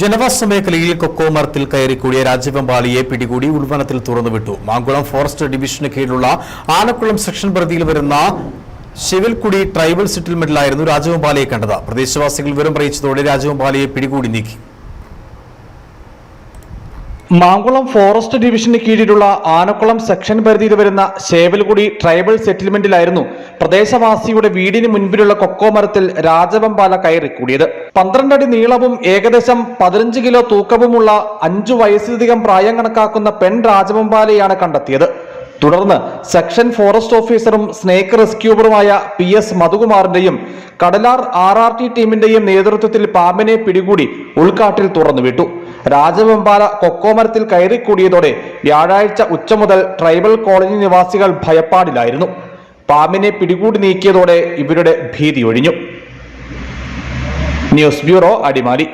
ജനവാസ മേഖലയിൽ കൊക്കോ മരത്തിൽ കൂടിയ രാജവെമ്പാളിയെ പിടികൂടി ഉൾവനത്തിൽ തുറന്നുവിട്ടു. മാങ്കുളം ഫോറസ്റ്റ് ഡിവിഷന് കീഴിലുള്ള ആനക്കുളം സെക്ഷൻ പരിധിയിൽ വരുന്ന ശിവൽക്കുടി ട്രൈബൽ സെറ്റിൽമെന്റിലായിരുന്നു രാജവെമ്പാലയെ കണ്ടത്. പ്രദേശവാസികൾ വിവരം അറിയിച്ചതോടെ രാജവെമ്പാലയെ പിടികൂടി നീക്കി. മാങ്കുളം ഫോറസ്റ്റ് ഡിവിഷന് കീഴിലുള്ള ആനക്കുളം സെക്ഷൻ പരിധിയിൽ വരുന്ന ശേവൽകുടി ട്രൈബൽ സെറ്റിൽമെന്റിലായിരുന്നു പ്രദേശവാസിയുടെ വീടിന് മുൻപിലുള്ള കൊക്കോ മരത്തിൽ രാജവമ്പാല കയറി കൂടിയത്. പന്ത്രണ്ടടി നീളവും ഏകദേശം പതിനഞ്ച് കിലോ തൂക്കവുമുള്ള അഞ്ചു വയസ്സിലധികം പ്രായം കണക്കാക്കുന്ന പെൺ രാജവമ്പാലയാണ് കണ്ടെത്തിയത്. തുടർന്ന് സെക്ഷൻ ഫോറസ്റ്റ് ഓഫീസറും സ്നേക്ക് റെസ്ക്യൂബറുമായ പി എസ് മധുകുമാറിന്റെയും കടലാർ ആർ ആർ ടി ടീമിന്റെയും നേതൃത്വത്തിൽ പാമ്പിനെ പിടികൂടി ഉൾക്കാട്ടിൽ തുറന്നുവിട്ടു. രാജവെമ്പാല കൊക്കോമരത്തിൽ കയറിക്കൂടിയതോടെ വ്യാഴാഴ്ച ഉച്ച മുതൽ ട്രൈബൽ കോളനി നിവാസികൾ ഭയപ്പാടിലായിരുന്നു. പാമ്പിനെ പിടികൂടി നീക്കിയതോടെ ഇവരുടെ ഭീതി ഒഴിഞ്ഞു. News bureau Adimali.